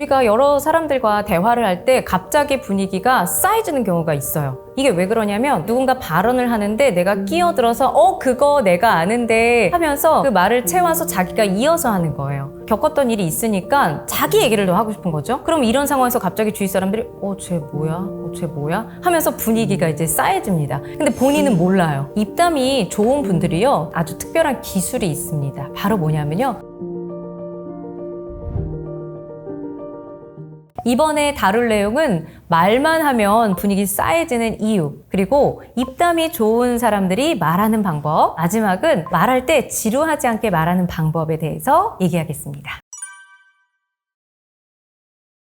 우리가 여러 사람들과 대화를 할 때 갑자기 분위기가 쌓여지는 경우가 있어요. 이게 왜 그러냐면 누군가 발언을 하는데 내가 끼어들어서 어 그거 내가 아는데 하면서 그 말을 채워서 자기가 이어서 하는 거예요. 겪었던 일이 있으니까 자기 얘기를 더 하고 싶은 거죠. 그럼 이런 상황에서 갑자기 주위 사람들이 어 쟤 뭐야? 어 쟤 뭐야? 하면서 분위기가 이제 쌓여집니다. 근데 본인은 몰라요. 입담이 좋은 분들이요 아주 특별한 기술이 있습니다. 바로 뭐냐면요. 이번에 다룰 내용은 말만 하면 분위기 쌓여지는 이유, 그리고 입담이 좋은 사람들이 말하는 방법, 마지막은 말할 때 지루하지 않게 말하는 방법에 대해서 얘기하겠습니다.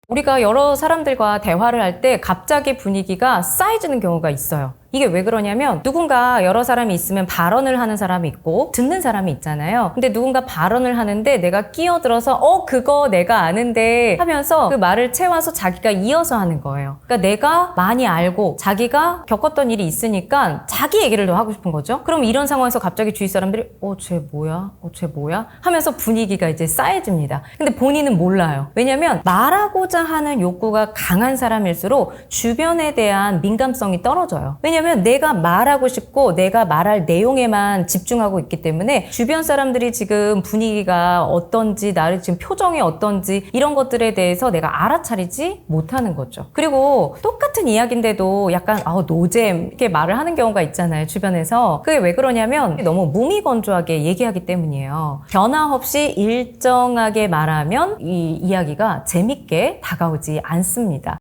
우리가 여러 사람들과 대화를 할 때 갑자기 분위기가 쌓여지는 경우가 있어요. 이게 왜 그러냐면 누군가 여러 사람이 있으면 발언을 하는 사람이 있고 듣는 사람이 있잖아요. 근데 누군가 발언을 하는데 내가 끼어들어서 어 그거 내가 아는데 하면서 그 말을 채워서 자기가 이어서 하는 거예요. 그러니까 내가 많이 알고 자기가 겪었던 일이 있으니까 자기 얘기를 더 하고 싶은 거죠. 그럼 이런 상황에서 갑자기 주위 사람들이 어 쟤 뭐야? 어 쟤 뭐야? 하면서 분위기가 이제 쌓여집니다. 근데 본인은 몰라요. 왜냐면 말하고자 하는 욕구가 강한 사람일수록 주변에 대한 민감성이 떨어져요. 왜냐면 내가 말하고 싶고 내가 말할 내용에만 집중하고 있기 때문에 주변 사람들이 지금 분위기가 어떤지 나를 지금 표정이 어떤지 이런 것들에 대해서 내가 알아차리지 못하는 거죠. 그리고 똑같은 이야기인데도 약간 아 노잼 이렇게 말을 하는 경우가 있잖아요. 주변에서 그게 왜 그러냐면 너무 무미건조하게 얘기하기 때문이에요. 변화 없이 일정하게 말하면 이 이야기가 재밌게 다가오지 않습니다.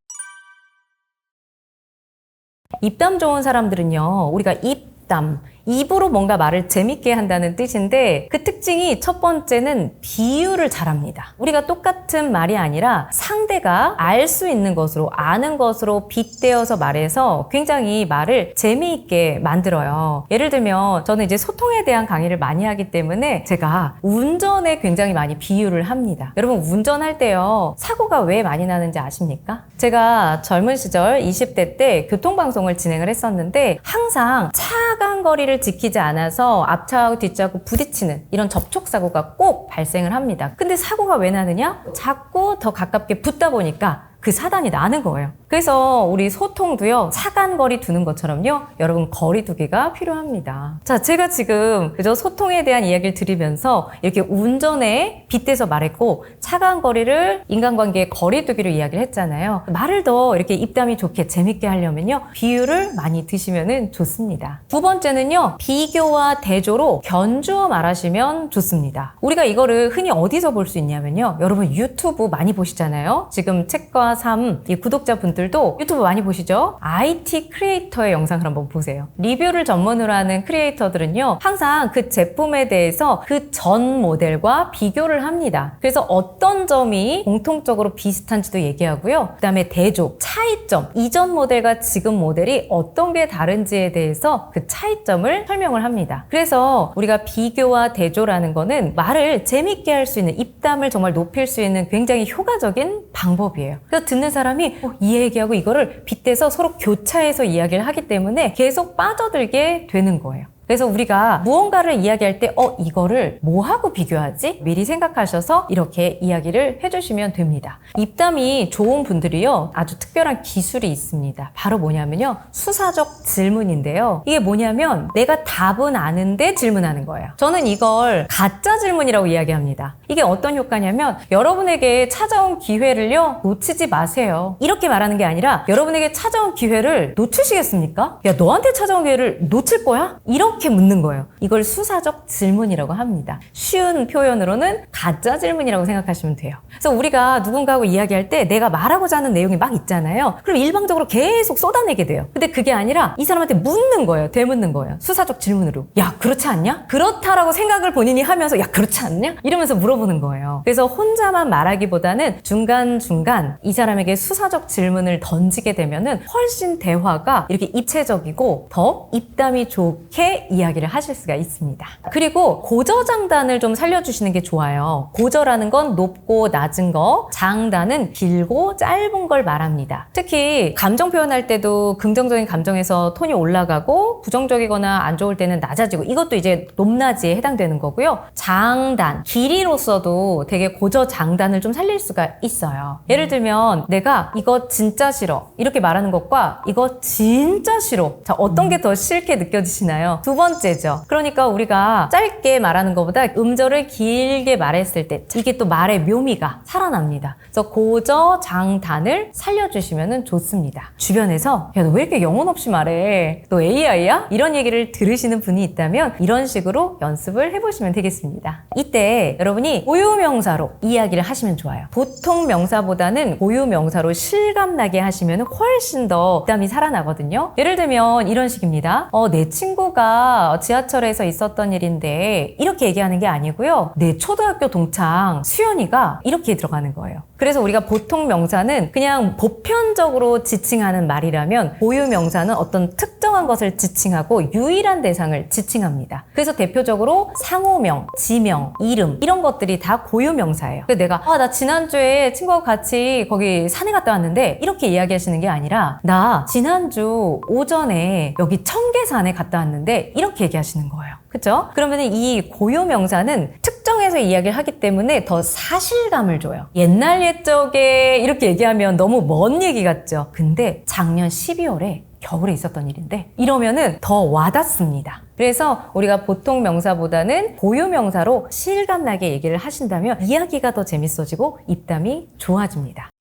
입담 좋은 사람들은요, 우리가 입담, 입으로 뭔가 말을 재밌게 한다는 뜻인데 그 특징이 첫 번째는 비유를 잘합니다. 우리가 똑같은 말이 아니라 상대가 알 수 있는 것으로 아는 것으로 빗대어서 말해서 굉장히 말을 재미있게 만들어요. 예를 들면 저는 이제 소통에 대한 강의를 많이 하기 때문에 제가 운전에 굉장히 많이 비유를 합니다. 여러분 운전할 때요 사고가 왜 많이 나는지 아십니까? 제가 젊은 시절 20대 때 교통방송을 진행을 했었는데 항상 차간 거리를 지키지 않아서 앞차하고 뒷차하고 부딪히는 이런 접촉 사고가 꼭 발생을 합니다. 근데 사고가 왜 나느냐? 자꾸 더 가깝게 붙다 보니까 그 사단이 나는 거예요. 그래서 우리 소통도요, 차간 거리 두는 것처럼요, 여러분 거리 두기가 필요합니다. 자, 제가 지금 그저 소통에 대한 이야기를 드리면서 이렇게 운전에 빗대서 말했고, 차간 거리를 인간관계의 거리 두기로 이야기를 했잖아요. 말을 더 이렇게 입담이 좋게 재밌게 하려면요, 비유를 많이 드시면 좋습니다. 두 번째는요, 비교와 대조로 견주어 말하시면 좋습니다. 우리가 이거를 흔히 어디서 볼 수 있냐면요, 여러분 유튜브 많이 보시잖아요. 지금 책과 삶, 이 구독자분들도 유튜브 많이 보시죠? IT 크리에이터의 영상을 한번 보세요. 리뷰를 전문으로 하는 크리에이터들은요, 항상 그 제품에 대해서 그 전 모델과 비교를 합니다. 그래서 어떤 점이 공통적으로 비슷한지도 얘기하고요. 그 다음에 대조, 차이점, 이전 모델과 지금 모델이 어떤 게 다른지에 대해서 그 차이점을 설명을 합니다. 그래서 우리가 비교와 대조라는 거는 말을 재밌게 할 수 있는 입담을 정말 높일 수 있는 굉장히 효과적인 방법이에요. 그래서 듣는 사람이 어, 이 얘기하고 이거를 빗대서 서로 교차해서 이야기를 하기 때문에 계속 빠져들게 되는 거예요. 그래서 우리가 무언가를 이야기할 때, 어, 이거를 뭐하고 비교하지? 미리 생각하셔서 이렇게 이야기를 해주시면 됩니다. 입담이 좋은 분들이요, 아주 특별한 기술이 있습니다. 바로 뭐냐면요, 수사적 질문인데요. 이게 뭐냐면, 내가 답은 아는데 질문하는 거예요. 저는 이걸 가짜 질문이라고 이야기합니다. 이게 어떤 효과냐면, 여러분에게 찾아온 기회를요, 놓치지 마세요. 이렇게 말하는 게 아니라, 여러분에게 찾아온 기회를 놓치시겠습니까? 야, 너한테 찾아온 기회를 놓칠 거야? 이 렇게 묻는 거예요. 이걸 수사적 질문이라고 합니다. 쉬운 표현으로는 가짜 질문이라고 생각하시면 돼요. 그래서 우리가 누군가하고 이야기할 때 내가 말하고자 하는 내용이 막 있잖아요. 그럼 일방적으로 계속 쏟아내게 돼요. 근데 그게 아니라 이 사람한테 묻는 거예요. 되묻는 거예요. 수사적 질문으로. 야, 그렇지 않냐? 그렇다라고 생각을 본인이 하면서 야, 그렇지 않냐? 이러면서 물어보는 거예요. 그래서 혼자만 말하기보다는 중간중간 이 사람에게 수사적 질문을 던지게 되면은 훨씬 대화가 이렇게 입체적이고 더 입담이 좋게 이야기를 하실 수가 있습니다. 그리고 고저장단을 좀 살려주시는 게 좋아요. 고저라는 건 높고 낮은 거, 장단은 길고 짧은 걸 말합니다. 특히 감정 표현할 때도 긍정적인 감정에서 톤이 올라가고 부정적이거나 안 좋을 때는 낮아지고 이것도 이제 높낮이에 해당되는 거고요. 장단, 길이로서도 되게 고저 장단을 좀 살릴 수가 있어요. 예를 들면 내가 이거 진짜 싫어 이렇게 말하는 것과 이거 진짜 싫어. 자, 어떤 게 더 싫게 느껴지시나요? 두 번째죠. 그러니까 우리가 짧게 말하는 것보다 음절을 길게 말했을 때 이게 또 말의 묘미가 살아납니다. 그래서 고저 장단을 살려주시면 좋습니다. 주변에서 야, 너 왜 이렇게 영혼 없이 말해? 너 AI야? 이런 얘기를 들으시는 분이 있다면 이런 식으로 연습을 해보시면 되겠습니다. 이때 여러분이 고유명사로 이야기를 하시면 좋아요. 보통 명사보다는 고유명사로 실감나게 하시면 훨씬 더 부담이 살아나거든요. 예를 들면 이런 식입니다. 어, 내 친구가 지하철에서 있었던 일인데 이렇게 얘기하는 게 아니고요. 내 초등학교 동창 수연이가 이렇게 들어가는 거예요. 그래서 우리가 보통 명사는 그냥 보편적으로 지칭하는 말이라면 고유 명사는 어떤 특정한 것을 지칭하고 유일한 대상을 지칭합니다. 그래서 대표적으로 상호명, 지명, 이름 이런 것들이 다 고유 명사예요. 그래서 내가 아, 나 지난주에 친구하고 같이 거기 산에 갔다 왔는데 이렇게 이야기하시는 게 아니라 나 지난주 오전에 여기 청계산에 갔다 왔는데 이렇게 얘기하시는 거예요. 그렇죠? 그러면 이 고유 명사는 특정해서 이야기를 하기 때문에 더 사실감을 줘요. 옛날 옛적에 이렇게 얘기하면 너무 먼 얘기 같죠? 근데 작년 12월에 겨울에 있었던 일인데 이러면은 더 와닿습니다. 그래서 우리가 보통 명사보다는 고유 명사로 실감나게 얘기를 하신다면 이야기가 더 재밌어지고 입담이 좋아집니다.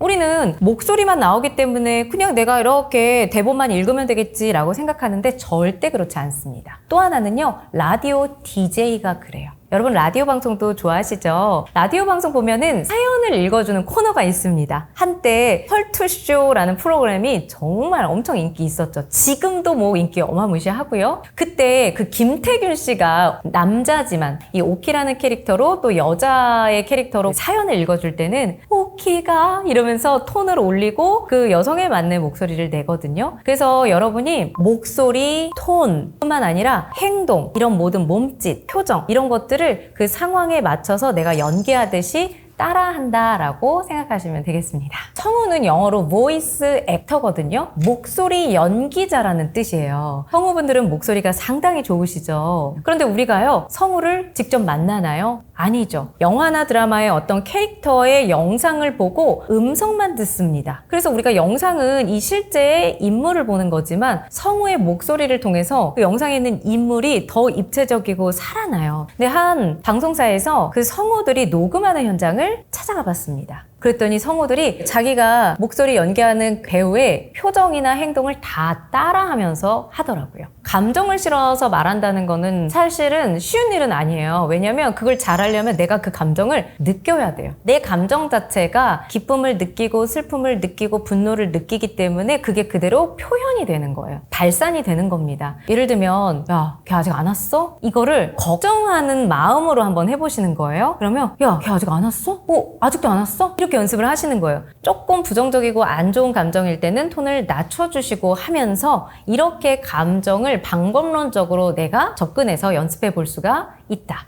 우리는 목소리만 나오기 때문에 그냥 내가 이렇게 대본만 읽으면 되겠지라고 생각하는데 절대 그렇지 않습니다. 또 하나는요, 라디오 DJ가 그래요. 여러분 라디오 방송도 좋아하시죠? 라디오 방송 보면은 사연을 읽어주는 코너가 있습니다. 한때 헐투쇼라는 프로그램이 정말 엄청 인기 있었죠. 지금도 뭐 인기 어마무시하고요. 그때 그 김태균 씨가 남자지만 이 오키라는 캐릭터로 또 여자의 캐릭터로 사연을 읽어줄 때는 오키가 이러면서 톤을 올리고 그 여성에 맞는 목소리를 내거든요. 그래서 여러분이 목소리, 톤뿐만 아니라 행동, 이런 모든 몸짓, 표정 이런 것들 을 그 상황에 맞춰서 내가 연기하듯이 따라한다라고 생각하시면 되겠습니다. 성우는 영어로 voice actor거든요. 목소리 연기자라는 뜻이에요. 성우분들은 목소리가 상당히 좋으시죠. 그런데 우리가요, 성우를 직접 만나나요? 아니죠. 영화나 드라마의 어떤 캐릭터의 영상을 보고 음성만 듣습니다. 그래서 우리가 영상은 이 실제의 인물을 보는 거지만 성우의 목소리를 통해서 그 영상에 있는 인물이 더 입체적이고 살아나요. 근데 한 방송사에서 그 성우들이 녹음하는 현장을 찾아가 봤습니다. 그랬더니 성우들이 자기가 목소리 연기하는 배우의 표정이나 행동을 다 따라하면서 하더라고요. 감정을 실어서 말한다는 거는 사실은 쉬운 일은 아니에요. 왜냐면 그걸 잘하려면 내가 그 감정을 느껴야 돼요. 내 감정 자체가 기쁨을 느끼고 슬픔을 느끼고 분노를 느끼기 때문에 그게 그대로 표현이 되는 거예요. 발산이 되는 겁니다. 예를 들면 야, 걔 아직 안 왔어? 이거를 걱정하는 마음으로 한번 해보시는 거예요. 그러면 야, 걔 아직 안 왔어? 어, 아직도 안 왔어? 이렇게 연습을 하시는 거예요. 조금 부정적이고 안 좋은 감정일 때는 톤을 낮춰주시고 하면서 이렇게 감정을 방법론적으로 내가 접근해서 연습해 볼 수가 있다.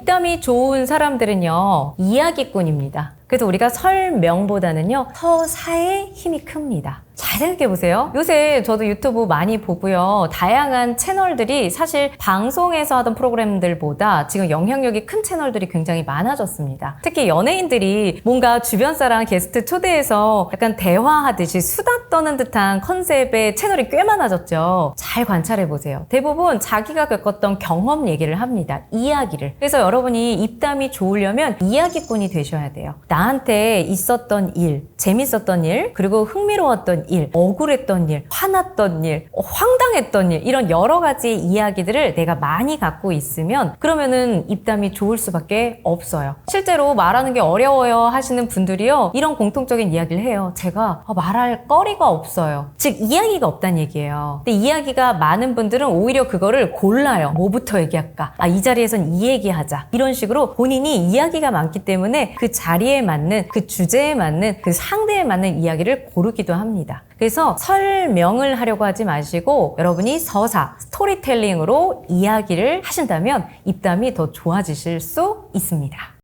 입담이 좋은 사람들은요, 이야기꾼입니다. 그래서 우리가 설명보다는요, 서사의 힘이 큽니다. 잘 생각해 보세요. 요새 저도 유튜브 많이 보고요. 다양한 채널들이 사실 방송에서 하던 프로그램들보다 지금 영향력이 큰 채널들이 굉장히 많아졌습니다. 특히 연예인들이 뭔가 주변 사람 게스트 초대해서 약간 대화하듯이 수다 떠는 듯한 컨셉의 채널이 꽤 많아졌죠. 잘 관찰해 보세요. 대부분 자기가 겪었던 경험 얘기를 합니다. 이야기를. 그래서 여러분이 입담이 좋으려면 이야기꾼이 되셔야 돼요. 나한테 있었던 일, 재밌었던 일, 그리고 흥미로웠던 일, 억울했던 일, 화났던 일, 어, 황당했던 일, 이런 여러 가지 이야기들을 내가 많이 갖고 있으면 그러면은 입담이 좋을 수밖에 없어요. 실제로 말하는 게 어려워요 하시는 분들이요. 이런 공통적인 이야기를 해요. 제가 아, 말할 거리가 없어요. 즉, 이야기가 없다는 얘기예요. 근데 이야기가 많은 분들은 오히려 그거를 골라요. 뭐부터 얘기할까? 아, 이 자리에선 이 얘기하자. 이런 식으로 본인이 이야기가 많기 때문에 그 자리에 맞는 그 주제에 맞는 그 상대에 맞는 이야기를 고르기도 합니다. 그래서 설명을 하려고 하지 마시고 여러분이 서사, 스토리텔링으로 이야기를 하신다면 입담이 더 좋아지실 수 있습니다.